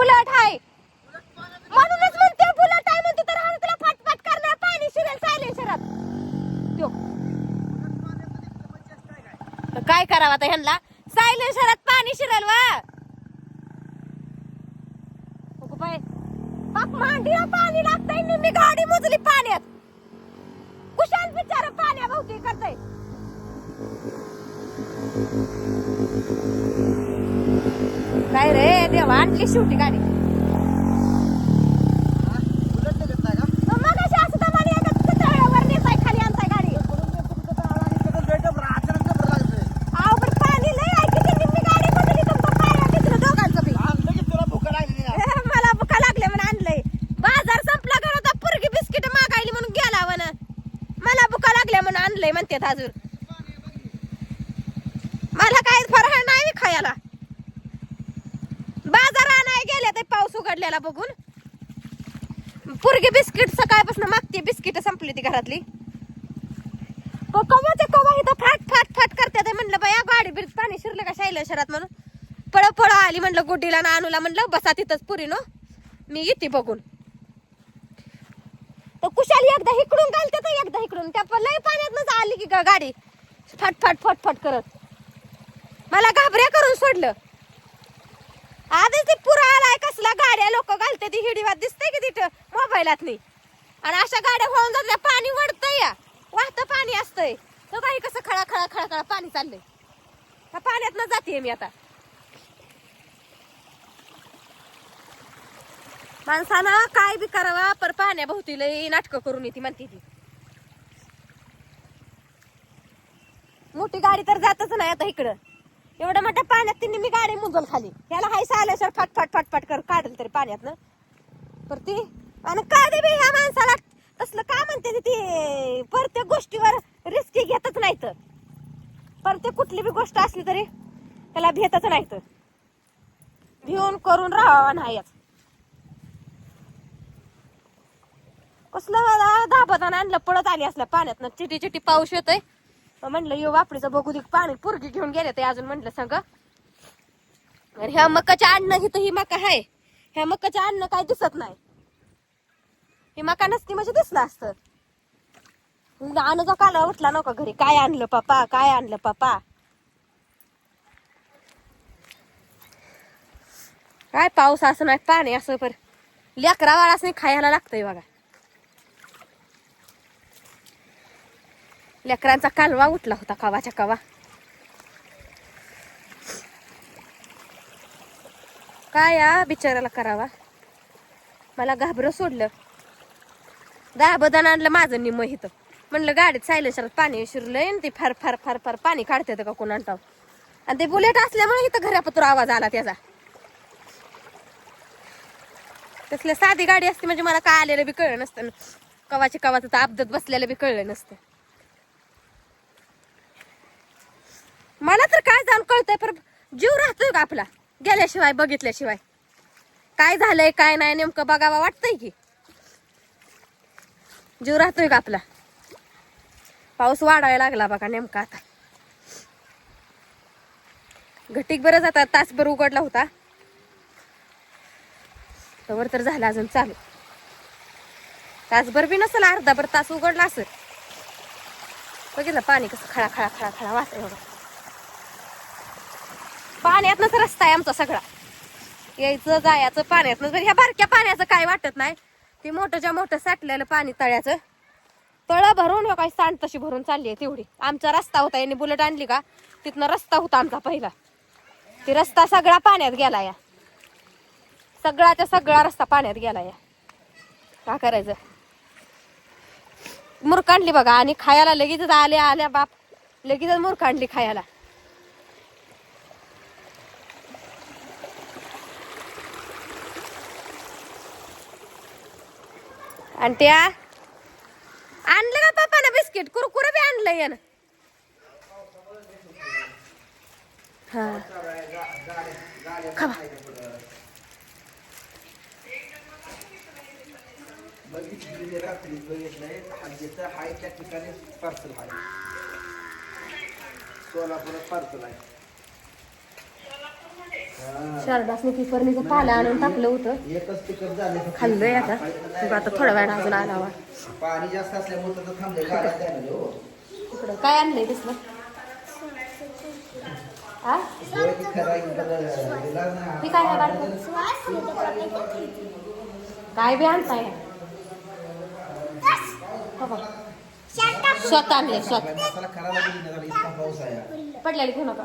Bullet आहे. म्हणूनच म्हणते बुलट आहे म्हणते तर हा तुला फटफट करणार पाणी शिरेल सायलेन्सरात तो काय करावं आता ह्यांना? सायलेन्सरात पाणी शिरेल वा अगं बाप मांडीला पाणी लागतंय मी गाडी मोजली पाण्यात. कुशाल बिचारा पाण्या भोवती करतय. काय रे? आणली शेवटी गाडी. मगाशी मला नेताय, खाली आणताय अहो, मला भुका आणलंय. संपला बिस्किट मागायली म्हणून गेला म्हण. मला भुका आणलंय अजून. मला काय फरक नाही खायला. आणाय पाऊस उघडलेला बघून. पुरगी बिस्किट सकाळपासून मागते बिस्किट संपली ती घरातली. कवा कवा इथं फाट फाट फाट करते ते म्हणलं बाया गाडी बिर पाणी शिरलं का शायला शहरात म्हणून? पळ पळ आली म्हणलं गुड्डीला ना अनुला म्हणलं बसा तिथंच पुरी नो मी येते बघून. तर कुशाली एकदा इकडून घालते तर एकदा इकडून त्या लय पाण्यात आली की गाडी. फाट फाट फट करत. मला घाबऱ्या करून सोडलं. आधीच ते पुरा आलाय कसला गाड्या लोक घालते ती हिडीवात दिसते की तिथं मोबाईलात नाही आणि अशा गाड्या होऊन जातल्या पाणी वडतंय या. वाहतं पाणी असतंय. तो काही कसं खळा खळा खळा खळा पाणी चाललंय. पाण्यात न जाते मी आता. माणसानं काय बी करावा पर पाण्याभोवती लई नाटकं करून येते म्हणते ती. मोठी गाडी तर जातच नाही आता इकडं. एवढं मोठ्या पाण्यात तिने मी गाडी मुजल खाली. ह्याला हायसा आल्याशिवाय फाट फाट फाट फाट कर काढल तरी पाण्यात ना पर ती आणि का दे बे ह्या माणसाला? तसलं का म्हणते ते? ती प्रत्येक गोष्टीवर रिस्की घेतच नाही तर प्रत्येक कुठली बी गोष्ट असली तरी त्याला भेटच नाही तर भिवून करून राहावा नाही कसलं दाबदान आणलं पळत आली असल्या पाण्यात चिटी चिटी पाऊस येतोय. म्हणलं येऊ वापडीचं बघू दे पाणी पुरगी घेऊन गेले ते अजून म्हणलं सांग आणि ह्या मकाच्या अन्न तर ही मका आहे ह्या मकाच्या अन्न काय दिसत नाही. ही मका नसती म्हणजे दिसलं असतं. अनुजा काला उठला नका घरी. काय आणलं पापा काय आणलं पापा? काय पाऊस असं नाही पाणी असं पर लेकरा वाळाच नाही खायला लागतंय बघा. लेकरांचा कालवा उठला होता कवाच्या कवा. काय या बिचाराला करावा? मला घाबरं सोडलं. दाबदान आणलं माझं निम इथं म्हणलं गाडीत सायलेशरात पाणी शिरलंय ते फार फार फार फार पाणी काढते का कोण आणता आणि ते बुलेट असल्यामुळे इथं घरापत्र आवाज आला त्याचा. तसल्या साधी गाडी असते म्हणजे मला काय आलेलं बी कळलं नसतं. कवाची कवाचं तर अपदत बसलेलं बी कळलं नसतं. मला तर काय जाऊन कळतंय पर जीव राहतोय का आपला. गेल्याशिवाय बघितल्याशिवाय. काय झालंय काय नाही नेमकं बघावा वाटतंय की. जीव राहतोय का आपला. पाऊस वाढायला लागला बघा नेमका आता. घटीक बरं जातात तासभर उघडला होता. तवर तर झाला अजून चालू. तासभर बी नसेल अर्धाभर तास उघडला असेल. बघितलं पाणी कसं खळा खळा खळा खळा वाच एवढं पाण्यातनच रस्ता आहे आमचा सगळा. यायचं जायचं पाण्यातनं म्हणजे ह्या बारक्या पाण्याचं काय वाटत नाही. ते मोठंच्या मोठं साठलेलं पाणी तळ्याचं. तळं भरून हो काही सांड तशी भरून चालली आहे तेवढी. आमचा रस्ता होता यांनी बुलेट आणली का? तिथनं रस्ता होता आमचा पहिला. ते रस्ता सगळा पाण्यात गेला या. सगळाच्या सगळा रस्ता पाण्यात गेला या. का करायचं? मुरक बघा. आणि खायला लगेचच आल्या आल्या बाप. लगेचच मुरखांडली खायला. आणि त्या आणलं का पप्पानं बिस्किट? कुरकुर बी आणलं यानं. हा. सोलापुरात पार्सल आहे. शारदासने पिपरणीचं पाला आणून टाकलं होतं. एकच तिकट झाले खाल्लंय आता. मग आता थोड्या वेळानं अजून आलावा पाणी जास्त असल्यामुळे हो. इकडं काय आणलंय तसलं. हे काय आहे बाळकं? काय बी आणताय. स्वतः आणले स्वतः. पडलेली घेऊ नका.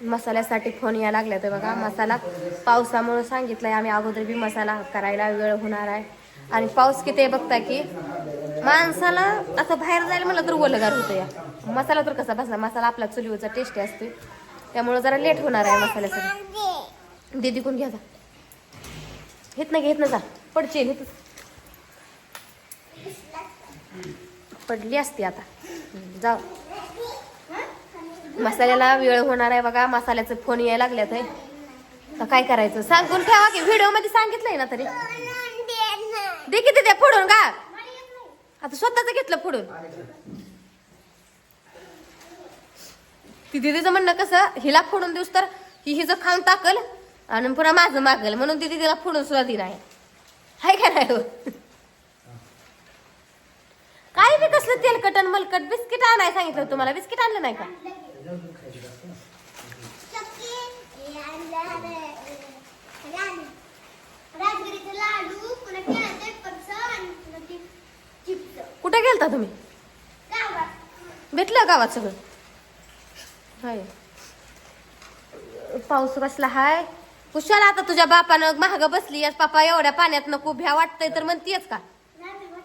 मसाल्यासाठी फोन यायला लागला तर बघा मसाला पावसामुळे सांगितलंय आम्ही अगोदर बी मसाला करायला वेळ होणार आहे. आणि पाऊस किती बघता की माणसाला असं बाहेर जायला म्हणलं तर ओलगार होतं या. मसाला तर कसा बसला मसाला आपला चुलीवरचा टेस्टी असतो त्यामुळे जरा लेट होणार आहे मसाल्यासाठी दीदी कोण घ्या जा. घेत ना घेत ना जा. पडचे घेत पडली असती आता. जाऊ. मसाल्याला वेळ होणार आहे बघा मसाल्याचे फोन यायला लागल्यात तर काय करायचं? सांगून ठेवा की व्हिडिओमध्ये सांगितलंय ना तरी. दे किती द्या फोडून का आता स्वतःच घेतलं फोडून. ती दिदीचं म्हणणं कसं हिला फोडून देऊस तर ही हिचं खाऊन टाकल आणि पुन्हा माझं मागल. म्हणून ती तिला फोडून सुद्धा दिला आहे हाय का नाही हो? काय बी कसलं तेलकट आणि मलकट बिस्किट आणाय सांगितलं तुम्हाला? बिस्किट आणलं नाही का? कुठे गेलता तुम्ही? भेटलं गावात सगळं? हाय. पाऊस बसला हाय. कुशाला आता तुझ्या बापानं महाग बसली आज पापा एवढ्या पाण्यात नको भ्या वाटतंय तर म्हणतीयच का?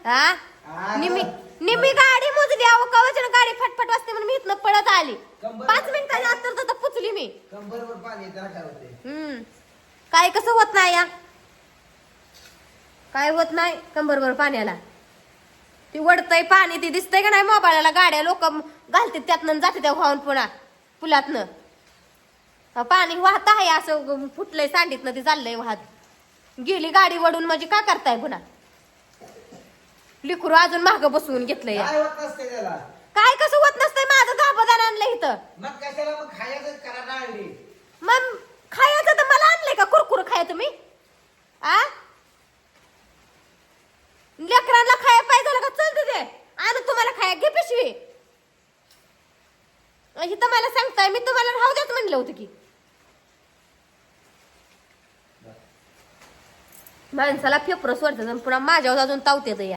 हा निम्मी निम्मी गाडी मोजली अहो कवचन गाडी फटफट वाजते म्हणून मी इथनं पळत आली. पाच मिनिटाच्या आत तर पुचली मी. कंबरवर पाणी काय होते. हम्म. काय कसं होत नाही या? काय होत नाही? कंबरवर पाण्याला ती वडतय पाणी ती दिसतंय का नाही मोबाईलला गाड्या लोक घालतात त्यातनं जाते त्या वाहून पुन्हा पुलातनं. पाणी वाहत आहे असं फुटलंय सांडीतनं ती चाललंय वाहत. गेली गाडी वडून म्हणजे काय करताय पुन्हा? लिकरू अजून माग बसवून घेतलंय. काय होत नसते त्याला? काय कसं होत नसतंय? माझं दाबदान आणलं इथं. मग कशाला मग खायचं? मग खायचं तर मला आणलंय का? कुरकुर खाय तुम्ही? आ? लेकरांना खाया पाहिजे झालं का? चल तिथे. आणू तुम्हाला खाया घे पिशवी. इथं मला सांगताय मी तुम्हाला राहू द्याच म्हणलं होतं की. माणसाला सोडतात आणि पुन्हा माझ्यावर अजून तावते या.